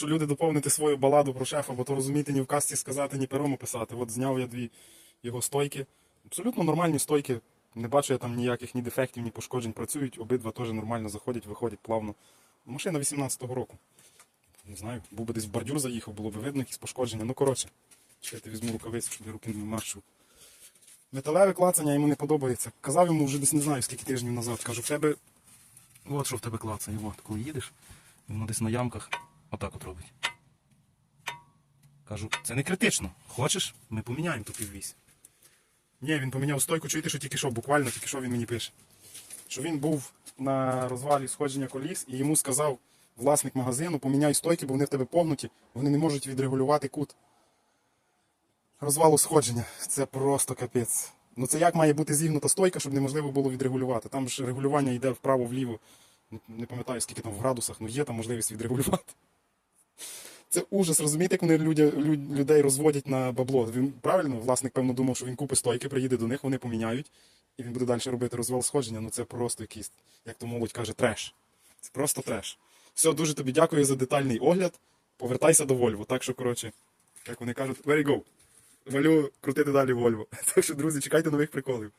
що люди доповнити свою баладу про шефа, бо то розуміти ні в касті сказати, ні пером описати. От зняв я дві його стойки. Абсолютно нормальні стойки. Не бачу я там ніяких ні дефектів, ні пошкоджень. Працюють, обидва теж нормально заходять, виходять плавно. Машина 18-го року. Не знаю, був би десь в бордюр заїхав, було б видно якісь пошкодження. Ну коротше, чекайте, візьму рукавицю, щоб я руки не маршу. Металеве клацання йому не подобається. Казав йому вже десь не знаю скільки тижнів назад. Кажу, в тебе. От що в тебе клацає. От, коли їдеш, воно десь на ямках отак от робить. Кажу, це не критично. Хочеш, ми поміняємо ту піввісь. Ні, він поміняв стойку, чуєте, що тільки що, буквально тільки що він мені пише. Що він був на розвалі сходження коліс і йому сказав власник магазину, поміняй стойки, бо вони в тебе погнуті, вони не можуть відрегулювати кут розвалу сходження. Це просто капець. Ну це як має бути зігнута стойка, щоб неможливо було відрегулювати. Там ж регулювання йде вправо-вліво. Не пам'ятаю, скільки там в градусах, ну є там можливість відрегулювати. Це ужас, розумієте, як вони людя, лю- людей розводять на бабло. Він правильно, власник, певно, думав, що він купить стойки, приїде до них, вони поміняють, і він буде далі робити розвал сходження. Ну це просто якийсь, як то молодь каже, треш. Це просто треш. Все, дуже тобі дякую за детальний огляд. Повертайся до Вольво. Так що, коротше, як вони кажуть, very go. Валю крутити далі Вольво. Так що, друзі, чекайте нових приколів.